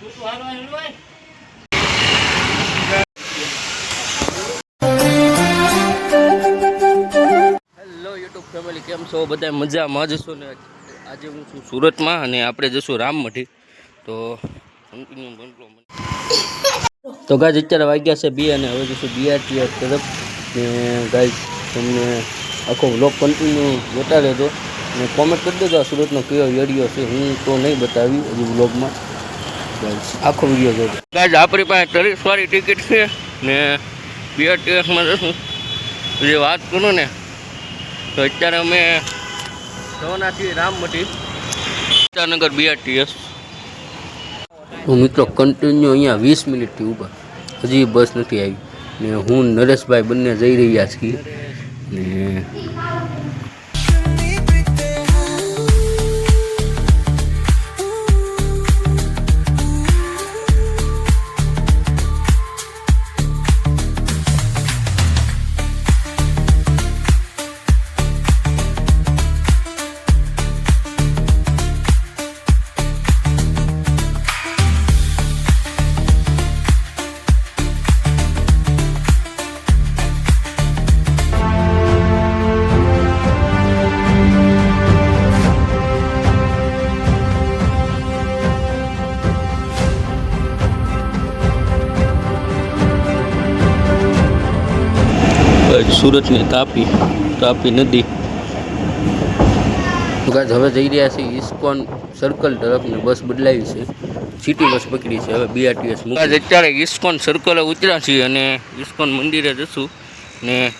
Hello YouTube family કેમ છો? બધા મજામાં જશો ને? આજે હું છું સુરતમાં અને આપણે જશું રામમઠી તો તો ગાજ અત્યારે વાગ્યા છે બે અને હવે જશું બીઆરટીઆર તરફ. ને ગાય તમને આખો વ્લોગ કન્ટિન્યુ જોતા રહેજો અને કોમેન્ટ કરી દેજો સુરતનો કયો એરિયો છે, હું તો નહીં બતાવી હજી વ્લોગમાં આખો વીડિયો જોજો. ગાઈઝ આપણી પાસે ત્રીસવાળી ટિકિટ છે ને બીઆરટીએસમાં જશું. જે વાત કરું ને તો અત્યારે અમે જવાના છીએ રામમટી ઈટાનગર બીઆરટીએસ હું મિત્રો કન્ટિન્યુ અહીંયા વીસ મિનિટથી ઊભા. હજી બસ નથી આવી. ને હું નરેશભાઈ બંને જઈ રહ્યા છીએ. ને સુરતની તાપી તાપી નદી. તો હવે જઈ રહ્યા છીએ ઇસ્કોન સર્કલ તરફ ને બસ બદલાવી છે. સિટી બસ પકડી છે હવે બીઆરટીએસ અત્યારે ઇસ્કોન સર્કલે ઉતર્યા છીએ અને ઇસ્કોન મંદિરે જશું ને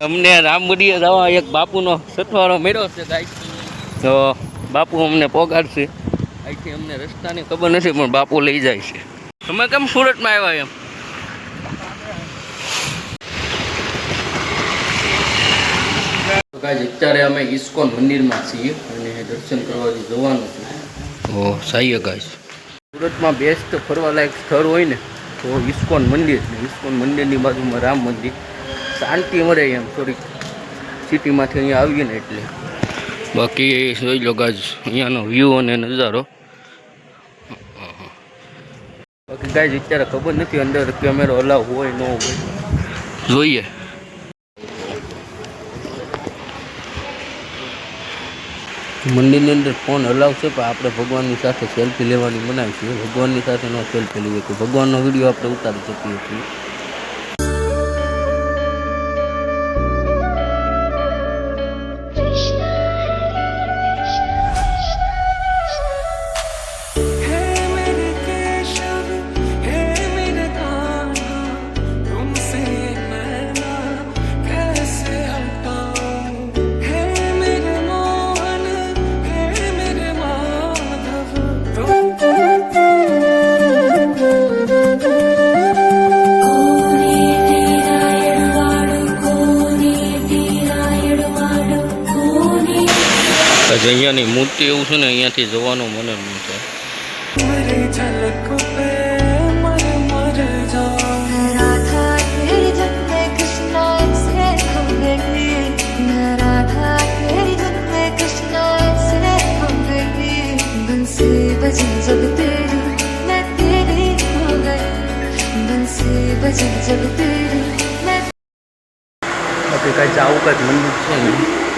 અમને રામબડીએ જવા એક બાપુનો સથવારો મેળ્યો છે ગાય તો બાપુ અમને પોગાડશે. અહીંથી અમને રસ્તાની ખબર નથી પણ બાપુ લઈ જાય છે. તમે કેમ સુરતમાં આવ્યા એમ? તો ગાઈઝ અત્યારે અમે ઇસ્કોન મંદિરમાં છીએ અને દર્શન કરવાથી જવાનું છે. ઓ સાહ્ય ગાઈઝ સુરતમાં બેસ્ટ ફરવાલાયક સ્થળ હોય ને તો ઇસ્કોન મંદિર ઇસ્કોન મંદિરની બાજુમાં રામ મંદિર. શાંતિ મળે એમ થોડીક. સિટીમાંથી અહીંયા આવીએ ને એટલે. બાકી જોઈ લો ગાઈઝ અહીંયાનો વ્યૂ અને નજારો. બાકી ગાઈઝ અત્યારે ખબર નથી અંદર કેમેરો અલાવ હોય ન હોય. જોઈએ. મંદિરની અંદર ફોન અલાવ છે પણ આપણે ભગવાનની સાથે સેલ્ફી લેવાની મનાવી છે ભગવાનની સાથે ન સેલ્ફી લઈએ કે ભગવાનનો વીડિયો આપણે ઉતારી શકીએ છીએ. અહીંયાની મૂર્તિ એવું છે ને, અહીંયાથી જવાનું મને મન બાકી કાંઈ જાવું કાંઈ મંદિર છે નહીં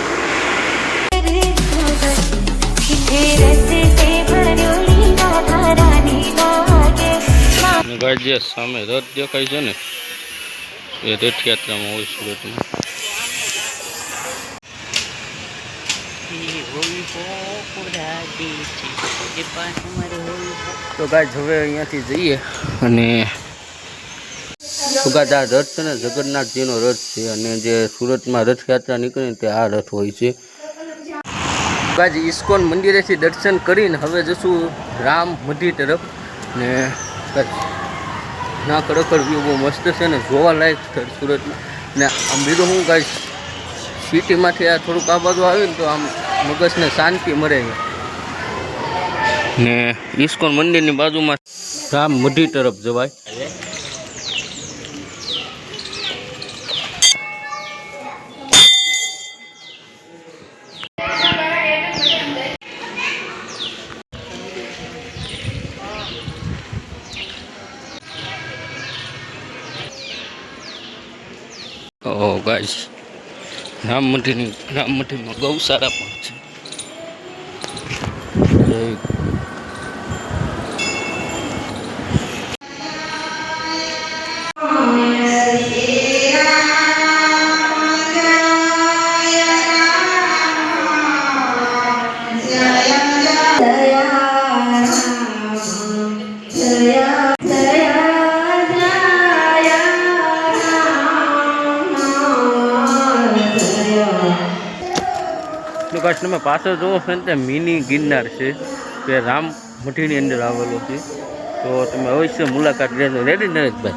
ગાય જે સામે રથ દેખાય છે ને એ રથયાત્રામાં હોય સુરતમાં તો ગાય હવે અહીંયાથી જઈએ. અને સુગાત આ રથ છે ને જગન્નાથજીનો રથ છે અને જે સુરતમાં રથયાત્રા નીકળે તે આ રથ હોય છે. ગાજ ઇસ્કોન મંદિરેથી દર્શન કરીને હવે જશું રામ મઢી તરફ. ને ના ખરેખર વ્યૂ બહુ મસ્ત છે ને જોવાલાયક સ્થળ સુરતમાં. ને આમ બીજું હું ગાય સિટીમાંથી આ થોડુંક આ બાજુ આવ્યું ને તો આમ મગજને શાંતિ મળે ને ઇસ્કોન મંદિરની બાજુમાં રામ મઢી તરફ જવાય. ગાઈસ રામમઠીની રામમઠીમાં ગૌશાળા પણ છે. તમે પાછળ જોવો છો ને, તે મિની ગિરનાર છે તે રામ મઠીની અંદર આવેલો છે. તો તમે અવશ્ય મુલાકાત લેજો. રેડી નરેશભાઈ?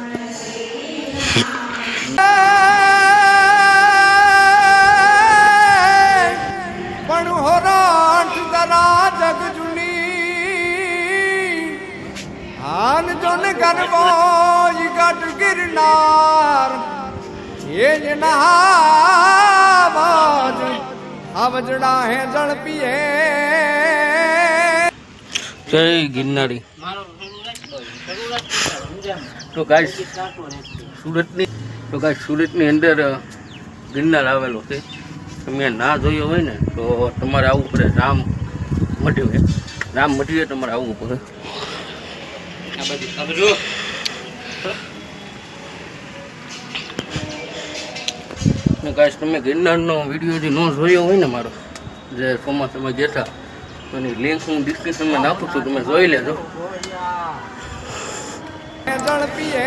પણ હોરાઠ દરા જગ જુની. હાન જોન ગિરનાર, એ જ નહાવાજ આવજડા હે જળ પીએ. જય ગિરનારી. તો ગાય સુરતની તો ગાય સુરતની અંદર ગિરનાર આવેલો છે. તમે ના જોયો હોય ને તો તમારે આવવું પડે. રામ મઢીએ રામ મઢીએ તમારે આવવું પડે. ને તમે ગિરનારનો વીડિયો જે ન જોયો હોય ને મારો, જે ચોમાસામાં જેઠા તો એની લિંક હું ડિસ્ક્રિપ્શનમાં નાખું છું, તમે જોઈ લેજો. જળ પીએ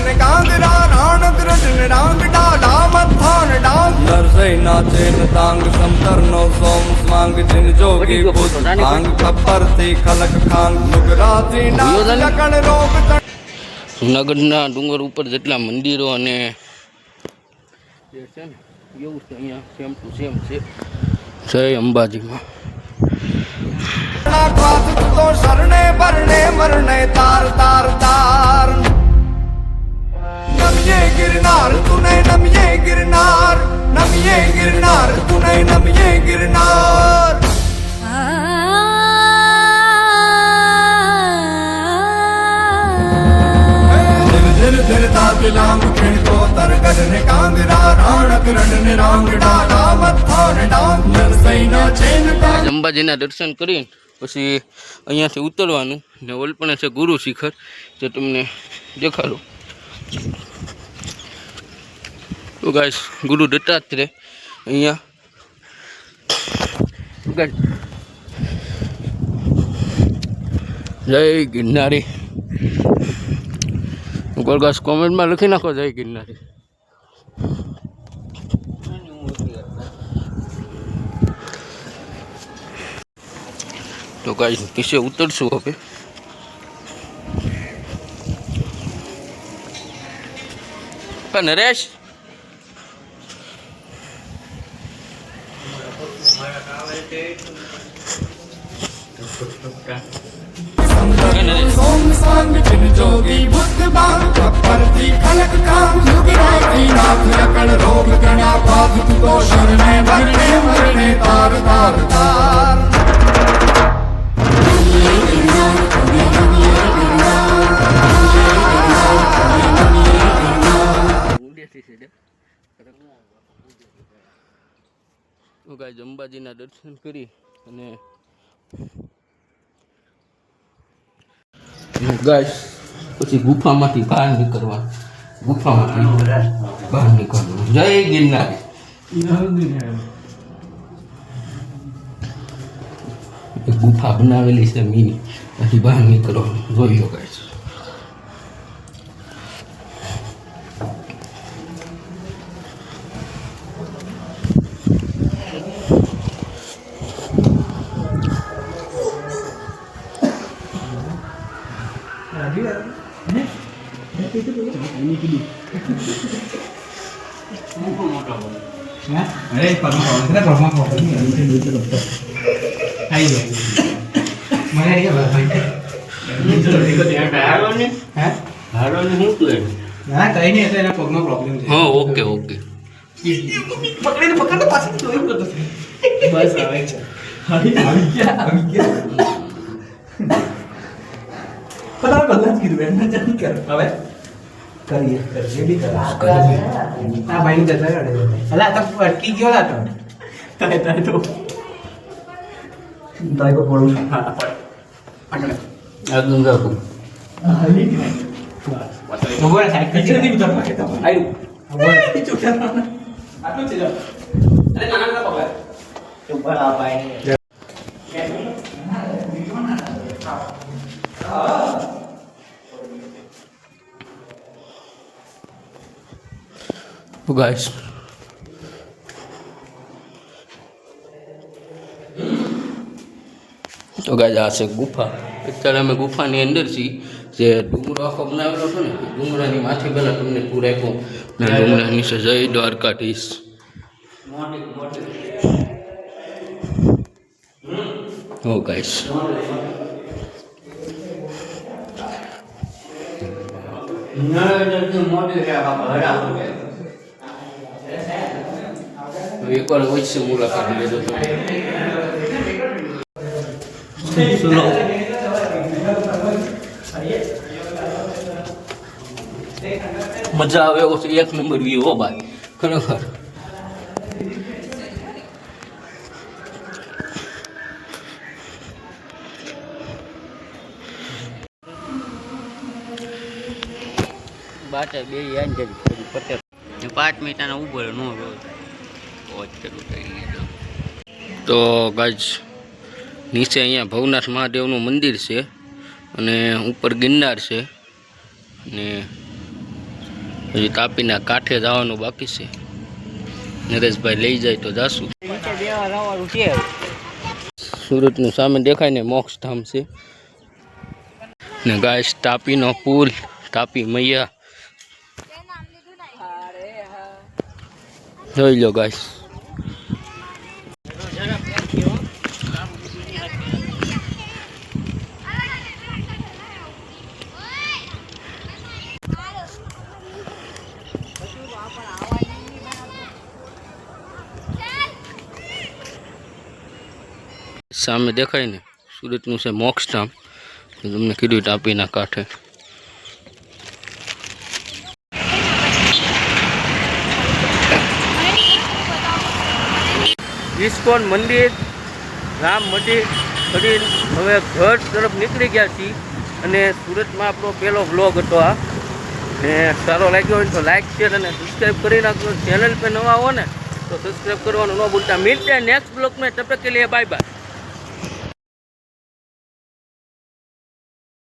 ગઢને કાંગરા રાણ દ્રઢને રાંગ ડાલા મથાન ડાંગ. નરસઈ નાચે ન તાંગ સમતર નો સોમ સ્માંગ જિન જોગી બુદ્ધ ભાંગ ખપ્પરથી ખલક ખાંગ નુગરાતી ના લકણ રોગ જુનાગઢના ડુંગર ઉપર જેટલા મંદિરો અને જે છે ને એવું છે અહીંયા સેમ ટુ સેમ છે. જય અંબાજીમાં. ના શરણે પરણે મરણે તાર તાર તાર. ગિરનાર તુને નમીએ ગિરનાર નમીએ ગિરનાર તુને નમીએ ગિરનાર ખીણકો ને કાંગરા રાણક ને નરસૈના ચેન અંબાજીના દર્શન કરીને પછી અહીંયાથી ઉતરવાનું ને ઓલપણે છે ગુરુ શિખર જે તમને દેખાડું. તો ગાઈસ ગુરુ દત્તાત્રેય અહીંયા તો guys, જય ગિરનારી ગોલગાસ કોમેન્ટમાં લખી નાખો જય ગિરનારી તો ગાઈસ નીચે ઉતરશું હવે પણ નરેશ એ નરેશ સોમ સંગ જિન જોગી બુદ્ધ બાંગ ખપ્પરથી ખલક કામ યુગરાતી નાથ લકણ રોગ ગણા પાદ તુતો શરણે ભરણે મરણે તાર તાર તાર ગાઈસ અંબાજીના દર્શન કરી અને ગાય પછી ગુફામાંથી બહાર નીકળવાનું. ગુફામાંથી બહાર નીકળવાનું. જય ગિરનાર. ગુફા બનાવેલી છે મીની. પછી બહાર નીકળવાનું. જોઈ લો ગાઈસ અરે પગમાં પાવ છે ને પગમાં પાવ છે ને આવી ગયો મને આવી ગયો ભાઈ હારવાની હે હારવાની શું તું એને ના કઈ નહીં એટલે એના પગમાં પ્રોબ્લેમ છે હા ઓકે ઓકે પકડીને પકડતો પાછળ જોઈ કરતો બસ આવે છે આવી ગયા આવી ગયા પતા પહેલા જ કીધું એમને જલ્દી કર હવે કરીએ કરીએ બી કર આ ભાઈ જતા અલા તો અટકી ગયો લા તો તાય તાય તો તાય તો પડું હા આગળ આ ગંગા કુ આવી ગયા બસ ઊભો રહે સાઈડ પીછે નહીં ઉતર પાકે તો આયુ ઊભો રહે પીછે ઉતર આટલું છે જો અરે નાના નાના પકડ ઉપર આ ભાઈ ગાઈસ તો ગાઈસ આ છે ગુફા અત્યારે અમે ગુફાની અંદર છીએ જે ડુંગરો આખો બનાવેલો છે ને એ ડુંગરાની માથે પહેલાં તમને પૂર આપ્યો ને ડુંગરા નીચે જય દ્વારકાધીશ હો ગાઈસ એકવાર વચ્ચે મુલાકાત લેજો તમે મજા આવે એવો છે એક નંબર વ્યૂ હો ભાઈ. ખરેખર. બાટા બે યાદ કરી પટેલ પાંચ મિનિટના ઊભો નો તો ગાજ નીચે અહીંયા ભવનાથ મહાદેવનું મંદિર છે અને ઉપર ગિરનાર છે ને હજી તાપીના કાંઠે જવાનું બાકી છે. નરેશભાઈ લઈ જાય તો જાશું. સુરતનું સામે દેખાય ને મોક્ષધામ છે. ને ગાય તાપીનો પુલ, તાપી મૈયા. જોઈ લો ગાઈસ. સામે દેખાય ને સુરતનું છે મોક્ષધામ. તો તમને કીધું ટાપીના કાંઠે. ઇસ્કોન મંદિર રામ મંદિર કરીને હવે ઘર તરફ નીકળી ગયા છીએ. અને સુરતમાં આપણો પહેલો બ્લોગ હતો આ. ને સારો લાગ્યો હોય તો લાઇક શેર અને સબસ્ક્રાઈબ કરી નાખજો. ચેનલ પર નવા હો ને, તો સબસ્ક્રાઈબ કરવાનું ન ભૂલતા. મિલતે નેક્સ્ટ બ્લોગ મેં તબકે લઈએ બાય બાય